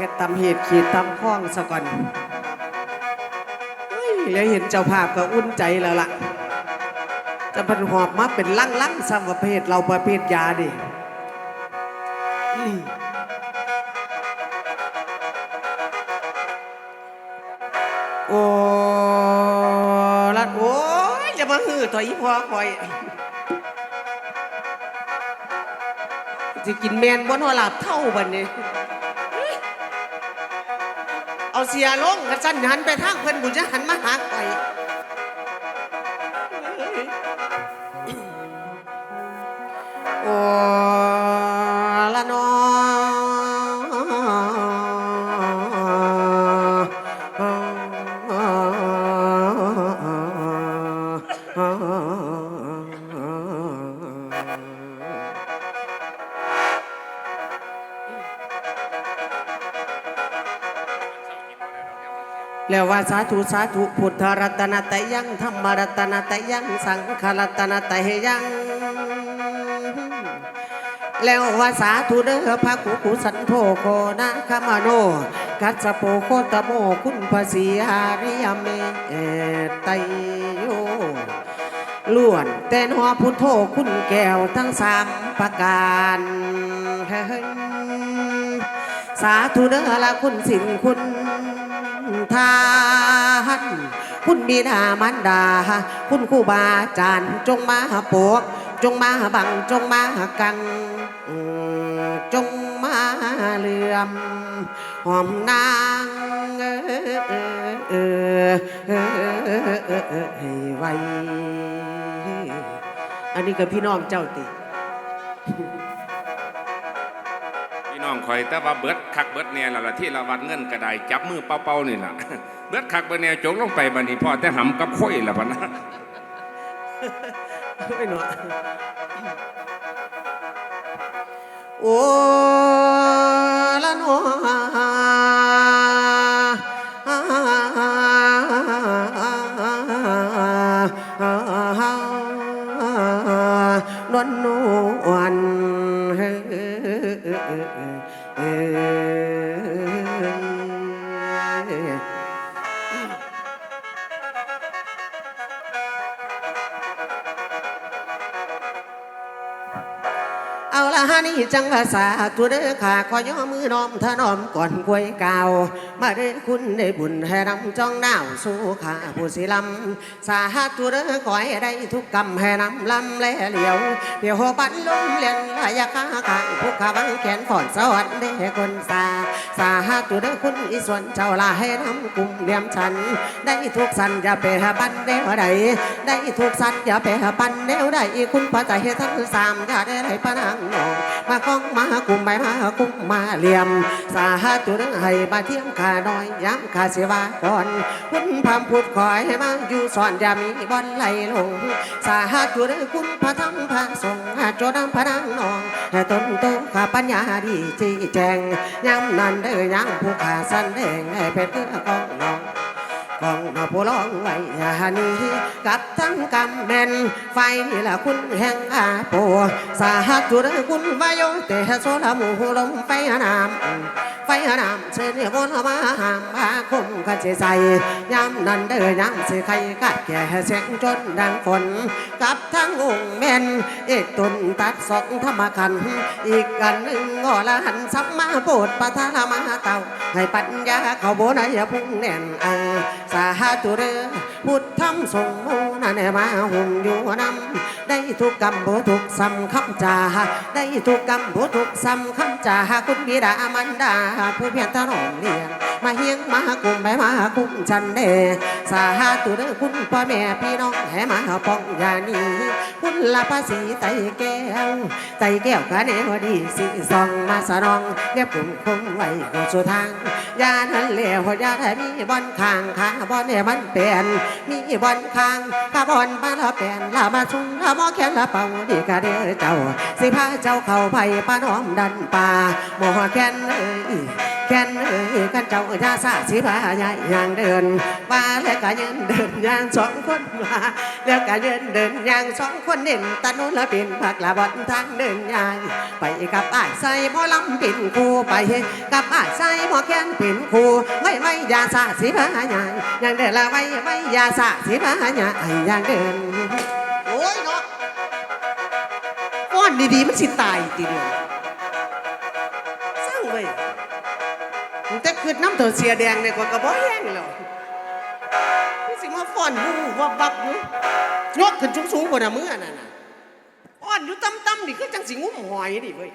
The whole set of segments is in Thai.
เฮ็ดตำเหตุขีดตำข้องซะก่อนเฮ้ยแล้วเห็นเจ้าภาพก็อุ่นใจแล้วล่ะจะพันหอบมาเป็นลั่งลั่งๆซ้ำประเภทเราประเภทยาดิโอ้ลัดโอ้ยจะมาฮือต่อยอีพอคอยจะกินแมนบนหัวหลับเท่าบันนี้ เอาเสียลงกระสันหันไปทางเพิ่นบุญจะหันมาหาข่อยโอ้ แล้วว่าสาธุสาธุพุทธรัตนตยังธรรมรัตนตยังสังฆรัตนตยังแล้วว่าสาธุเด้อพระกุกุสันโธโคนะคามโน กัสะโปโคตโมคุณภาษีอาริยเมตไตโยล้วนแต่นอพุทโธคุณแก้วทั้งสามประการสาธุเด้อละคุณสินคุณ ทานคุณบิดามารดา คุณครูบาอาจารย์จงมาโปกจงมาบังจงมากังจงมาเหลื่อมหอมนางเออเออเออเออเออเออให้ไวอันนี้ก็พี่น้องเจ้าติ พี่น้องคอยแต่ว่าเบิดคักเบิดเนี่ยล่ะล่ะที่ละวันเงินกระไดจับมือเป้าๆนี่ล่ะเบิดคักเบิดเนี่ยจกลงไปบัดนี้พ่อแต่หำกับข้อยละพะนะไม่หนอโอ้ละหนอ เอาละฮะนี่จังภาษาตัวเด้อขาขอย่อมือน้อมถนอมก่อนกวยกาว มาเด้อคุณได้บุญให้นำจ้องหนาวสู่ขาผู้สิลำสาหตัวเด้อขอให้ได้ทุกกรรมให้นำลำแลเหลียวเดี๋ยวหบันลมเลียนลายขาขางผู้ขาบังแขนฝอนสวัสดีคนสาสาตัวเด้อคุณอีส่วนเจ้าลาให้นำกลุ่มเลียมฉัน ได้ทุกสันอย่าไปหาปันเดวใดได้ทุกสันอย่าไปหาปันเดวใดคุณพระใจให้ทั้งสามอย่าได้ไรปะนางนองมาคล้องมากุมใบมากุมมาเหลี่ยม สาธุเด้อให้มาเที่ยงขาน้อยย้ำขาเสียวาก่อนคุณพามพูดคอยให้มาอยู่สอนอย่ามีบอลไหลลง สาธุเด้อคุณพระธรรมพระสงฆ์โจดำพระนางนองให้ตนโตข้าปัญญาดีจีแจงย้ำนั้นเด้อย้ำผู้ขาสันแดงให้เป็นเตื้อกองน้อง กองมาผู้ร้องไว้ฮานี้กับทั้งกำแม่นไฟนี่ละคุณแห่งอาโปสาหัสจุดคุณวายโยเตะโซลามูลมไฟหนามไฟหนามเสนบนมาหามมาคมกันเสใส่ยามนั้นเด้อยามสิใครกัดแก่เสียงจนดังฝนกับทั้งองค์แม่นเอกตุนตัดสองธรรมคัน อีกกันหนึ่งอละหันสัมมาโปรดปะทามาเต่าให้ปัญญาเขาโบนายพุ่งแน่นเออสาธุเรือ พุทธธรรมทรงโมนันมาหุ่มอยู่นำได้ทุกกรรมโบทุกซ้ำคำจาได้ทุกกรรมโบทุกซ้ำคำจาคุณบิดามันดาผู้เพียรถนอมเลี้ยงมาเฮียงมากุมไปมากุมฉันเดสาธุเรือคุณพ่อแม่พี่น้องให้มาป้องยานีคุณละภาษีไตแก้วไตแก้วกะเนวดีสิซองมาสนองเรียบกลุ่มคงไว้ก็สุทางยานั้นเหลวยาได้มีบอนข้างขาบอนเนี่ยมันเปลี่ยนมีบอนข้างขาบอนมาละเปลี่ยนละมาชุงละมอแขนละเป่าดีกะเด้อเจ้า สิพาเจ้าเข้าไปป้าน้อมดันป่าหมอแขนเอ้ยแขนเอ้ยกันเจ้าอยาซาสิบาใหญ่ย่างเดินมาแล้วก็ยืนเดินย่างสองคนมาแล้วก็ยืนเดินย่างสองคนเด่นตะนุนละเป็นผักละบอนทางเดินย่างไปกับอ้ายใส่หมอลำเป็นครูไปกับอ้ายใส่หมอแคนเป็นครูไม่ไม่ยาซาสิบาใหญ่ย่างเดินละไม่ไม่ยาาสิบาใหญ่ย่างเดินโอ้ยเนาะก้อนดีๆมันสิตายทีเดียวสร้างเว้ยแต่คืดน้ำเถอเสียแดงเนี่ยก็กระบอกแห้งแล้วพี่สิมาฟ้อนวูวับวับอยู่ยกขึ้นสูงๆบนมือนั่นน่ะอ้อนอยู่ต่ำๆนี่คือจังสิงุ้มหอยดิเว้ย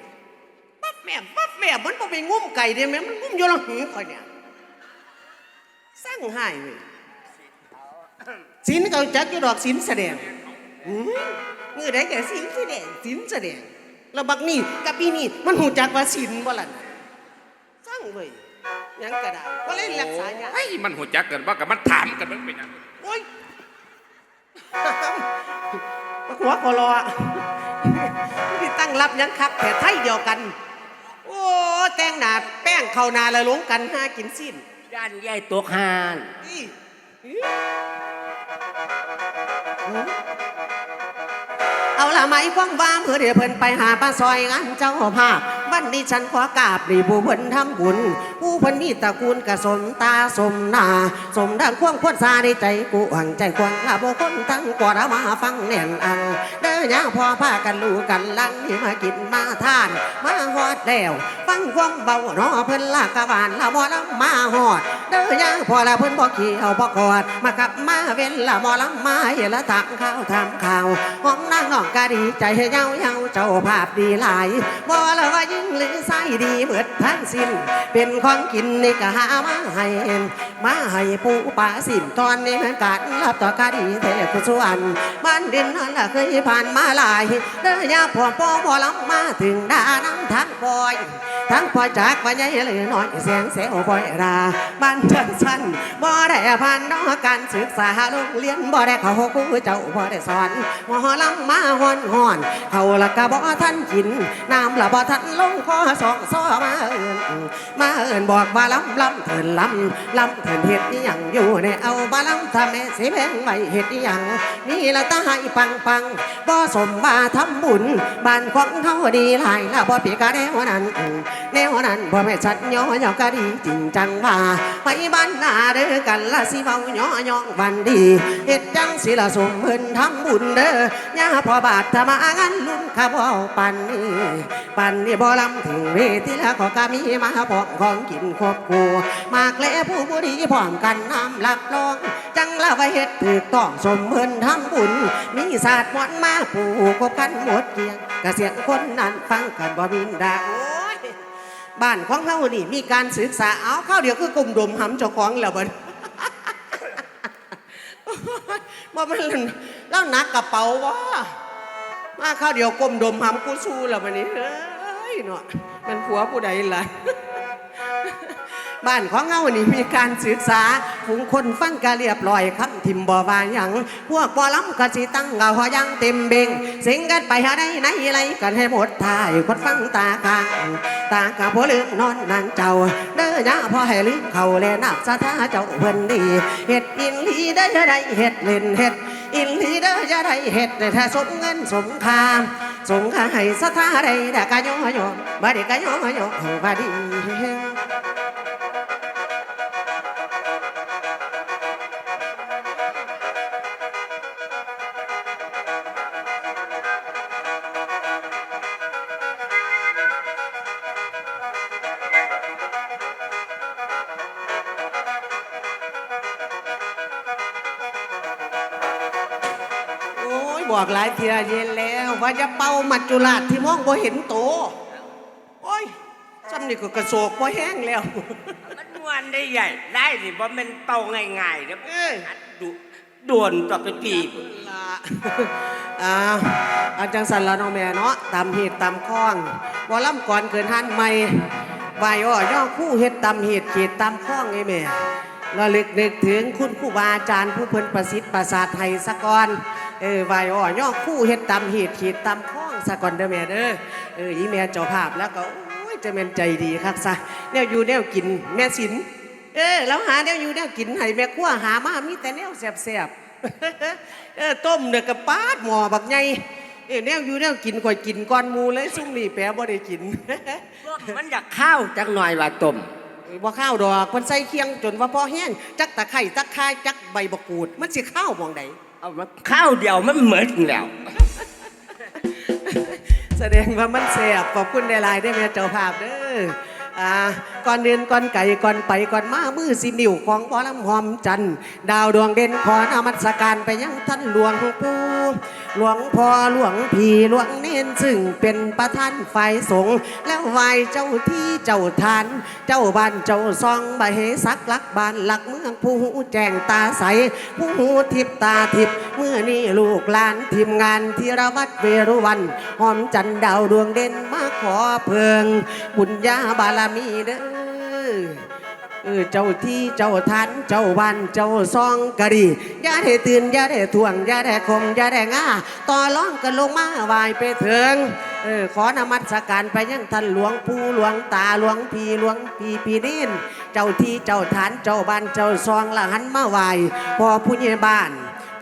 ปั๊บแม่ปั๊บแม่มันบ่ไปงุ้มไก่เด้แม่มันงุ้มอยู่ละหือข่อยเนี่ยสร้างให้เว้ย สินเขาจักอยู่ดอกสินแสดงอืมมือใดแก่สินแสดงสินแสดงแล้วบักนี่กับปีนี่มันหูจักว่าสินบ่ล่ะน่ะสร้างเว้ยหยังกระดาษก็เล่นรักษาเนี่ยไอ้ยมันหัวจักกันว่ากับมันถามกันมันเป็นหยังโอ้ยหัวคอรอที่ตั้งรับหยังคักแต่ไทยเดียวกัน โอ้แต่งหนาแป้งเข้าหนาละหลงกันหากินสิ้นด้านใหญ่ตกหาน ละไหมคว่างวางเพื่อเดี๋ยวเพิ่นไปหาป้าซอยงานเจ้าภาพ วันนี้ฉันขอกราบนี่ผู้เพิ่นทำบุญผู้เพิ่นมีตระกูลกะสมตาสมนา สมดังควงควรซาในใจกูหังใจควงลาบุคนทั้งกว่ามาฟังแน่นอัง เด้อย่างพอพากันลูกันลังที่มากินมาทาน มาฮอดแล้วฟังความเบาเนอเพิ่นลากกะบานละบ่ลำมาฮอด เด้อย่างพอละเพิ่นบ่ขี้เอาบ่กอดมาขับมาเว้นละบ่ลำมาเฮละทางข้าวทำข่าวห้องนางน้องก็ดีใจเฮยาเย้าเจ้าภาพดีหลายบ่ละว่ายิ่งหรือใส่ดีเบิดทั้งสิ้น เป็นของกินนี่ก็หามาให้ มาให้ผู้ป่าสิมตอนนี้เหมือนกันรับต่อคดีเทพสุวรรณบ้านดินนั่นละเคยผ่านมาหลายเด้อยาพ่อพ่อพอลำมาถึงดาน้ำทั้งปอย ทั้งปอยจากว่าใหญ่เลยน้อยเสียงเสียวปอยราบ้านจันสันบ่ได้ผ่านนอกการศึกษาโรงเรียนบ่ได้เขาครูเจ้าบ่ได้สอนหมอลำมาฮ้อนฮ้อนเขาละกะบ่ทันกินน้ำละบ่ทันลงคอสองซ้อมาเอิ้นมาเอิ้นบอกว่าลำลำเถินลำลำเถินเฮ็ดอีหยังอยู่ในเอาบ่ลำทำแม่สิแพงไว้เฮ็ดอีหยังนี่ละตาให้ปังปังบ่สมว่าทำบุญบ้านของเฮาดีหลายละบ่ปีกะแนวนั้นแนวนั้นบ่แม่ชัดย่อยอกะดีจริงจังว่าไปบ้านนาเด้อกันละสิเว้าย่อยองบันดีเฮ็ดจังสิละสมเพิ่นทำบุญเด้อย่าพอบาทธรรมางันลุ่นข้าบ่าปันนี้ปันนี้บ่ลำถึงเวทีล้วก็กะมีมาพอมของกินครบครัวมากแลผู้บุดีพร้อมกันน้ำรับรอง จังละไว้เฮ็ดถูกต้องสมเพิ่นทำบุญ มีศาสตร์มอนมาปูกบกันหมดเกลียงกะเสียงคนนั้นฟังกันบ่มินดาโอ้ยบ้านของเรานี่มีการศึกษาเอาเข้าวเดียวคือกลุ่มดมหำเจ้าของแล้วบัดบ่มันแล้วหนักกระเป๋าวะมาข้าวเดียวกลมดมหำกูสู้แล้วบัดนี้เฮ้ยเนาะมันผัวผู้ใดล่ะ บ้านของเฮานี่มีการศึกษาฝูงคนฟังกะเรียบร้อยคำทิมบ่วาหยังพวกบ่ล้ำก็สิตั้งเงาหอยังเต็มเบ่งสิงกันไปหาได้ไหนไรกันให้หมดทายคนฟังตากลางตากะบ่ลืมนอนนางเจ้า เด้อยาพอให้ลืมเขาแลนับสถาเจ้าเพิ่นดีเฮ็ดอินลีได้อได้เฮ็ดเล่นเฮ็ดอินลีเด้อจะได้เฮ็ดได้ถ้าสมเงินสมคามสงค่าให้สถาได้แต่กะย่อย่อบ่ได้กะย่อย่อบ่ดี บอกหลายทีละเย็นแล้ว ว่าจะเป่ามัจจุราชที่มองบ่เห็นโต โอ้ยซ้ำนี่ก็กระโศกบ่แห้งแล้ว มันมวนได้ใหญ่ได้สิบ่แม่นเป่าง่ายๆเด้อเอ้ยอัดดุด่วนต่อเป็นปีบละอ้าวอาจังสันละน้องแม่เนาะตามเหตุตามข้องบ่ล่ำก่อนเกินหันใหม่ใบอ้อย่อคู่เฮ็ดตามเหตุเขตตามข้องไงแม่ระลึกนึกถึงคุณครูบาอาจารย์ผู้เพิ่นประสิทธิ์ประสาทไทยสะก่อน เออใบอ้อย่อคู่เฮ็ดตามเหตุเขตตามข้องสะก่อนเด้อแม่เด้อเอออีแม่เจ้าภาพแล้วก็โอ้ยจะเป็นใจดีคักซะแนวอยู่แนวกินแม่สินเออแล้วหาแนวอยู่แนวกินให้แม่ครัวหามามีแต่แนวแซ่บๆเออต้มเนี่ยกับปาดหม้อบักใหญ่เออแนวอยู่แนวกินก่อยกินก้อนหมูเลยซุ่มนี่แปรบ่ได้กินมันอยากข้าวจักหน่อยว่าต้มบ่ข้าวดอกเพิ่นใส่เคียงจนว่าพอแห้งจักตะไคร้ตะคายจักใบบักกูด มันสิข้าวหมองใด เอามาข้าวเดียวมันเหมือนแล้ว แสดงว่ามันแซ่บขอบคุณหลายๆได้อแม่เจ้าภาพเด้ออ่า ก่อนเดินก่อนไก่ก่อนไปก่อนมามือสินิ้วของหมอลำหอมจันทร์ดาวดวงเด่นขอนามัสการไปยังท่านหลวงปู่หลวงพ่อหลวงพี่หลวงเน้นซึ่งเป็นประธานฝ่ายสงฆ์แล้วไหวเจ้าที่เจ้าทาน เจ้าบ้านเจ้าซองบะเหสักลักบ้านหลักเมืองผู้หูแจ้งตาใสผู้หูทิพตาทิพเมื่อนี้ลูกหลานทีมงานธีรวัตรเวรุวันหอมจันทร์ดาวดวงเด่นมาขอเพิงบุญญาบารมีเด้อ เออเจ้าที่เจ้าทันเจ้าบ้านเจ้าซองกะดีอย่าได้ตื่นอย่าได้ทวงอย่าได้คมอย่าได้ง่าต่อร้องกันลงมาไหวไปเถิงเออขอนมัสการไปยังท่านหลวงปู่หลวงตาหลวงพี่หลวงพี่พี่นินเจ้าที่เจ้าฐานเจ้าบ้านเจ้าซองละหันมาไหวพอผู้ใหญ่บ้าน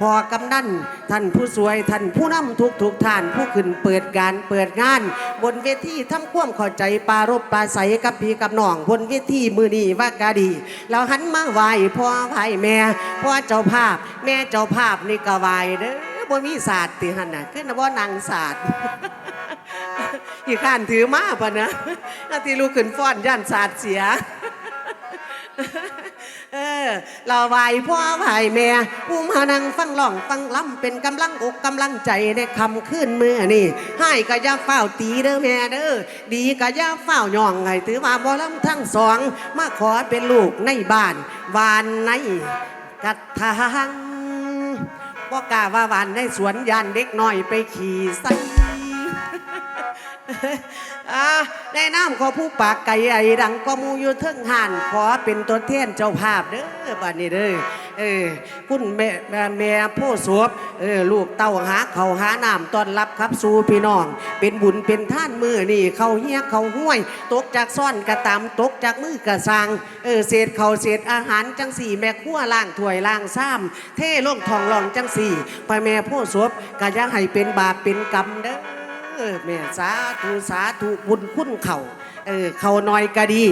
พอกำนันท่านผู้สวยท่านผู้นำทุกทุกท่านผู้ขึ้นเปิดการเปิดงาน บนเวทีทำความเข้าใจปารบปราศัยกับพี่กับน้อง บนเวทีมือนีว่ากาดีเราหันมาไหวพ่อไหวแม่พ่อเจ้าภาพ แม่เจ้าภาพนี่ก็ไหวเด้อบ่มีศาสตร์ติหันน่ะขึ้นว่านางศาสตร์อีกข้านถือมาปะนะอาที่ลูกขึ้นฟ้อนย่านศาสตร์เสีย ออเราไหวพ่อไหวแม่ผู้มานั่งฟังร้องฟังล้ำเป็นกำลังอกกำลังใจในคำขึ้นเมื่อนี่ให้ก็อย่าเฝ้าวตีเด้อแม่เด้อดีก็อย่าเฝ้าย่องไงถือว่าบ่ลำทั้งสอง มาขอเป็นลูกในบ้านวานในกัดทางบ่กล้าว่าวานในสวนยานเด็กน้อยไปขี่ใส่ อ่าในน้ำขอผู้ปากไก่ไอ้ดังก็มูอยู่เทิงห่านขอเป็นตัวแทนเจ้าภาพเด้อบัดนี้เด้อเออคุณแม่แม่แม่ผู้สวบเออลูกเต้าหาเขาหาน้ำต้อนรับครับสู่พี่น้อง เป็นบุญเป็นท่านมือนี่เขาเฮียเขาห้วย ตกจากซ่อนกระตำตกจากมือกระสังเออเศษเขาเศษอาหารจังสี่ แม่ครัวล่างถ้วยล่างซ้ำเท่ลงทองหลองจังสี่ไปแม่ผู้สวบก็ยังให้เป็นบาปเป็นกรรมเด้อ อแม่สาธุสาธุบุญคุณเขาเออเขาน้อยก็ดี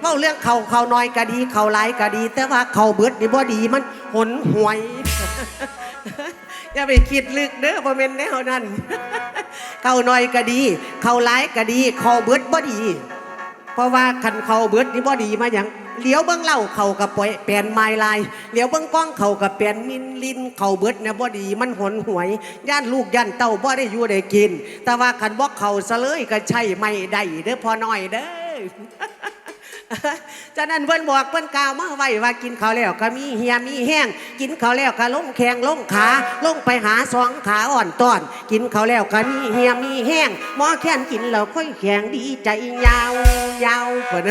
เว่าเรื่องเขาเขาน้อยก็ดี เขาหลายก็ดี แต่ว่าเขาเบิดนี่บ่ดีมันหนหวย อย่าไปคิดลึกเด้อบ่แม่นแนวนั้น เขาน้อยก็ดี เขาหลายก็ดี เขาเบิดบ่ดี เพราะว่าคันเขาเบิดนี่บ่ดีมาอย่าง เลี้ยวเบิ้องเล่าเขากับปล่อยแปลนไม้ลายเลี้ยวเบิ้องกล้องเขากับแปลนมินลินเขาเบิดเนี่ยบ่ดีมันหนหวยย่านลูกย่านเต้าบ่ได้อยู่ได้กิน แต่ว่าคันบ่เขาซะเลยก็ใช่ไม่ได้เด้อพอน้อยเด้อฉะนั้นเพิ่นบอกเพิ่นกล่าวมาไว้ว่ากินข้าวแล้วก็มีเหียมีแห้ง กินข้าวแล้วก็ลงแขงลงขาลงไปหาสองขาอ่อนต้อน กินข้าวแล้วก็มีเหียมีแห้งหมอแค้นกินแล้วค่อยแข็งดีใจยาวยาวเพิ่น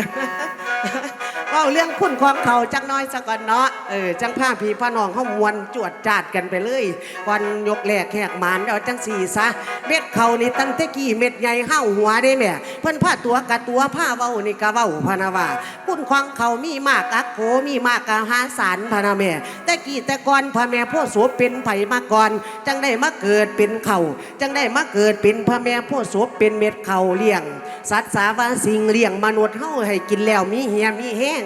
เว้าเรื่องคุณของเขาจักน้อยสักก่อนเนาะเออจังผ้าพี่พ่อน้องเขามวนจวดจาดกันไปเลยวันยกแหลกแหกหมานเอาจังสี่ซะเม็ดเขานี่ตั้งแต่กี้เม็ดใหญ่เห้าหัวได้แม่เพิ่นผ้าตัวกะตัวผ้าเว้านี่กะเว้าพะนาว่าคุณของเขามีมากอักโขมีมากกะหาสารพะนาแม่แต่กี้แต่ก่อนพ่อแม่พ่อโสเป็นไผมาก่อนจังได้มาเกิดเป็นเขาจังได้มาเกิดเป็นพ่อแม่พ่อโสเป็นเม็ดเขาเลี้ยง สัตว์สาวาสิงเลี้ยงมนุษย์เฮาให้กินแล้วมีเหียมีแห้ง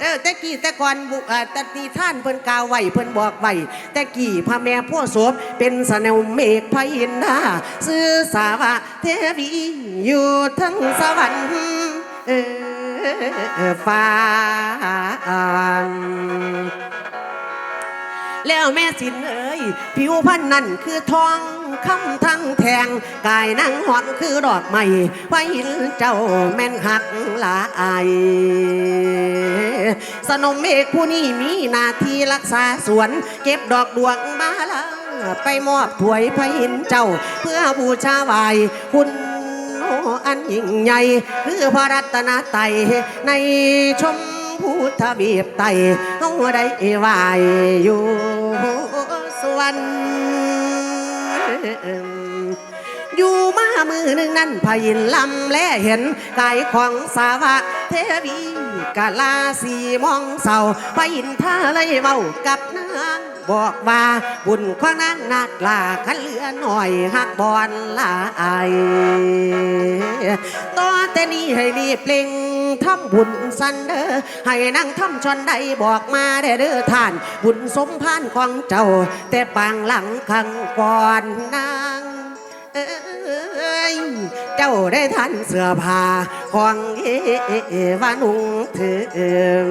เออแต่กี้แต่ก่อนบุเอ่อแต่นีท่านเพิ่นกาวไว้เพิ่นบอกไว้แต่กี้พระแม่พ่อโสบเป็นสนวเมฆพยินดาซื้อสาวะเทวีอยู่ทั้งสวรรค์เออฟ้าแล้วแม่สินเอ้ยผิวพันนั่นคือทอง คำทั้งแทงกายนางหอนคือดอกไม้ไว้หินเจ้าแม่นหักหลายสนมเมฆผู้นี้มีหน้าที่รักษาสวน เก็บดอกดวงมาลาไปมอบถวยพระหินเจ้า เพื่อบูชาไหวคุณโอ้อันยิ่งใหญ่คือพระรัตนตรัยในชมพูทวีปไตเฮาได้ไหวอยู่สวรรค์ อยู่มามือหนึ่งนั้นพยินลำและเห็นกายของสาวะเทวีกาลาสีมองเศร้าพยินท่าเลยเมากับนางบอกว่าบุญของนางนักลาขันเหลือหน่อยหักบอลลาไอายต่อแต่นี้ให้รีบเปล่ง ทำบุญสันเดอให้นางทำชนใดบอกมาเด้อเด้อท่าน บุญสมพานของเจ้า แต่ปางหลังขังก่อนนางเอ้ยเจ้าได้ทันเสื้อผ้าของเอวานุงเถือง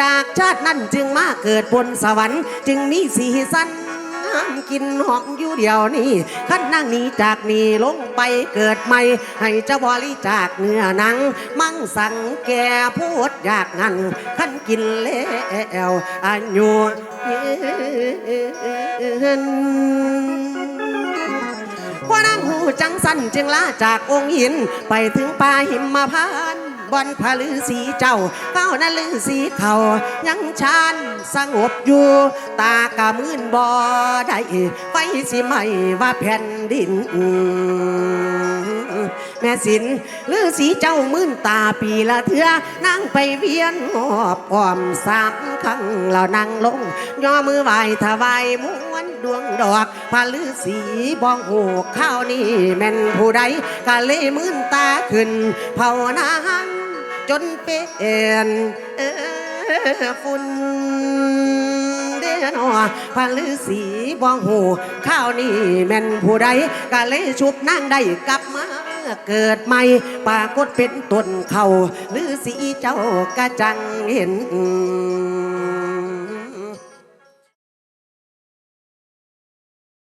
จากชาตินั้นจึงมาเกิดบนสวรรค์ จึงมีสีสันามกินหอมอยู่เดียวนี้ขั้นนั่งนี้จากนี้ลงไปเกิดใหม่ ให้เจ้าบริจากเนื้อหนัง มั่งสั่งแก่พูดอยากงันขั้นกินแล้วอายุยืนว่านางหูจังสันจึงลาจากองค์หิน ไปถึงป่าหิมมาพาน บอนผาลือสีเจ้าเก้านั้นลือสีเขายังชานสงบอยู่ ตากะมื่นบ่ได้ไฟสิไหมว่าแผ่นดิน แม่สินลือสีเจ้ามื่นตาปีละเถือนางไปเวียนหอบอ้อมสามครั้งแล้วนางลง ย่อมือไหวถวายม้วนดวงดอกพาลือสีบ้องหูข้าวนี่แม่นผู้ใดกะเลยมื่นตาขึ้นเผานาง จนเป็นฝุ่นเดนอพาลือสีบองหูข้าวนี่แม่นผู้ใดกะเลยชุบนั่งได้กลับมาเกิดใหม่ปรากฏเป็นต้นเขาหรือสีเจ้ากะจังเห็น